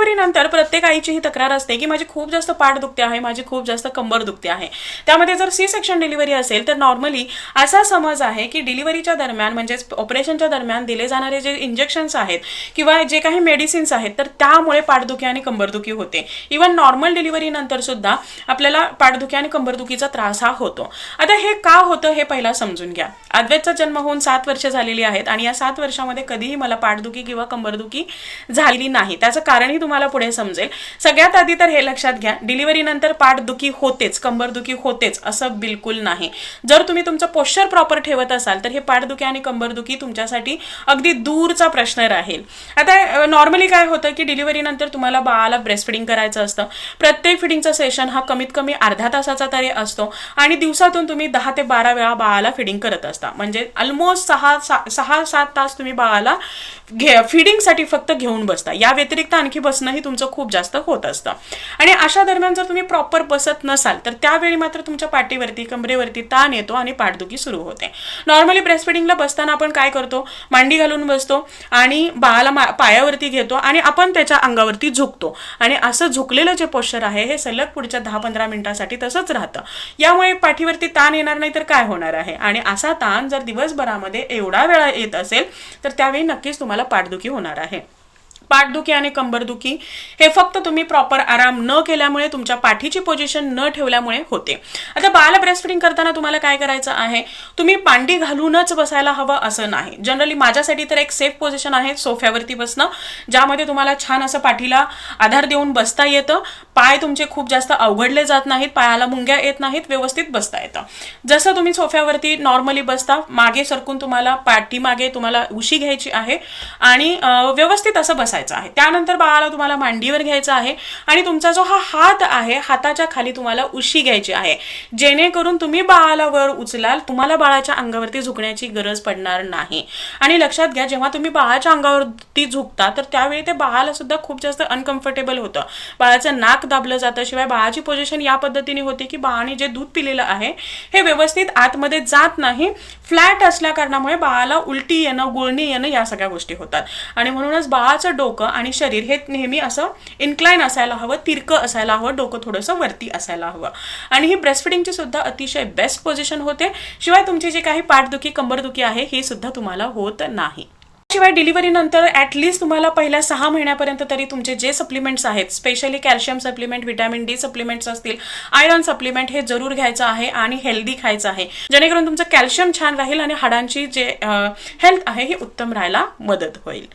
डिलिव्हरीनंतर प्रत्येक आईची ही तक्रार असते की माझी खूप जास्त पाठ दुखते आहे माझी खूप जास्त कंबर दुखते आहे. त्यामध्ये जर सी सेक्शन डिलिव्हरी असेल तर नॉर्मली असा समज आहे की डिलिव्हरीच्या दरम्यान म्हणजेच ऑपरेशनच्या दरम्यान दिले जाणारे जे इंजेक्शन्स आहेत किंवा जे काही मेडिसिन्स आहेत तर त्यामुळे पाठदुखी आणि कंबरदुखी होते. इवन नॉर्मल डिलिव्हरी नंतर सुद्धा आपल्याला पाठदुखी आणि कंबरदुखीचा त्रास हा होतो. आता हे का होतं हे पहिला समजून घ्या. अद्वैतचा जन्म होऊन सात वर्ष झालेली आहेत आणि या सात वर्षामध्ये कधीही मला पाठदुखी किंवा कंबरदुखी झालेली नाही. त्याचं कारणही तुम्हाला पुढे समजेल. सगळ्यात आधी तर हे लक्षात घ्या डिलिव्हरी नंतर पाठदुखी होतेच कंबरदुखी होतेच असं बिलकुल नाही. जर तुम्ही तुमचं पोश्चर प्रॉपर ठेवत असाल तर हे पाठदुखी आणि कंबरदुखी तुमच्यासाठी अगदी दूरचा प्रश्न राहील. आता नॉर्मली काय होतं की डिलिव्हरी नंतर तुम्हाला बाळाला ब्रेस्ट फिडिंग करायचं असतं. प्रत्येक फिडिंगचा सेशन हा कमीत कमी अर्धा तासाचा तरी असतो आणि दिवसातून तुम्ही दहा ते बारा वेळा बाळाला फिडिंग करत असता. म्हणजे ऑलमोस्ट सहा सहा सात तास तुम्ही बाळाला घे फिडिंगसाठी फक्त घेऊन बसता. या व्यतिरिक्त आणखी बसणंही तुमचं खूप जास्त होत असतं. आणि अशा दरम्यान जर तुम्ही प्रॉपर बसत नसाल तर त्यावेळी मात्र तुमच्या पाठीवरती कमरेवरती ताण येतो आणि पाठदुखी सुरू होते. नॉर्मली ब्रेस्ट फिडिंगला बसताना आपण काय करतो? मांडी घालून बसतो आणि बाळाला पायावरती घेतो आणि आपण त्याच्या अंगावरती झुकतो. आणि असं झुकलेलं जे पोश्चर आहे हे सलग पुढच्या दहा पंधरा मिनिटासाठी तसंच राहतं. यामुळे पाठीवरती ताण येणार नाही तर काय होणार आहे? आणि असा ताण जर दिवसभरामध्ये एवढा वेळा येत असेल तर त्यावेळी नक्कीच तुम्हाला पाठदुखी होणार आहे. पाठदुखी आणि कंबरदुखी हे फक्त तुम्ही प्रॉपर आराम न केल्यामुळे तुमच्या पाठीची पोझिशन न ठेवल्यामुळे होते. आता बाल ब्रेस्टफिडिंग करताना तुम्हाला काय करायचं आहे? तुम्ही पांडी घालूनच बसायला हवं असं नाही. जनरली माझ्यासाठी तर एक सेफ पोझिशन आहे सोफ्यावरती बसणं ज्यामध्ये तुम्हाला छान असं पाठीला आधार देऊन बसता येतं. पाय तुमचे खूप जास्त अवघडले जात नाहीत पायाला मुंग्या येत नाहीत व्यवस्थित बसता येतं. जसं तुम्ही सोफ्यावरती नॉर्मली बसता मागे सरकून तुम्हाला पाठीमागे तुम्हाला उशी घ्यायची आहे आणि व्यवस्थित असं बसायचं आहे. त्यानंतर बाळाला तुम्हाला मांडीवर घ्यायचं आहे आणि तुमचा जो हा हात आहे हाताच्या खाली तुम्हाला उशी घ्यायची आहे. जेणेकरून तुम्ही बाळाला वर उचलाल तुम्हाला बाळाच्या अंगावरती झुकण्याची गरज पडणार नाही. आणि लक्षात घ्या जेव्हा तुम्ही बाळाच्या अंगावरती झुकता तर त्यावेळी ते बाळाला सुद्धा खूप जास्त अनकम्फर्टेबल होतं. बाळाचं नाक दाबलं जातं. शिवाय बाळाची पोझिशन या पद्धतीने होते की बाळाने जे दूध पिलेलं आहे हे व्यवस्थित आतमध्ये जात नाही. फ्लॅट असल्या कारणामुळे बाळाला उलटी येणं गुळणी येणं या सगळ्या गोष्टी होतात. आणि म्हणूनच बाळाचं डोकं आणि शरीर हे नेहमी असं इन्क्लाईन असायला हवं तिरकं असायला हवं डोकं थोडंसं वरती असायला हवं. आणि ही ब्रेस्टफिडिंगची सुद्धा अतिशय बेस्ट पोझिशन होते. शिवाय तुमची जी काही पाठदुखी कंबरदुखी आहे ही सुद्धा तुम्हाला होत नाही. शिवाय डिलिव्हरी नंतर ॲटलिस्ट तुम्हाला पहिल्या सहा महिन्यापर्यंत तरी तुमचे जे सप्लिमेंट्स आहेत specially calcium supplement vitamin D supplements असतील आयरन सप्लिमेंट हे जरूर घ्यायचं आहे आणि हेल्दी खायचं आहे. जेणेकरून तुमचं कॅल्शियम छान राहील आणि हाडांची जे हेल्थ आहे ही उत्तम राहायला मदत होईल.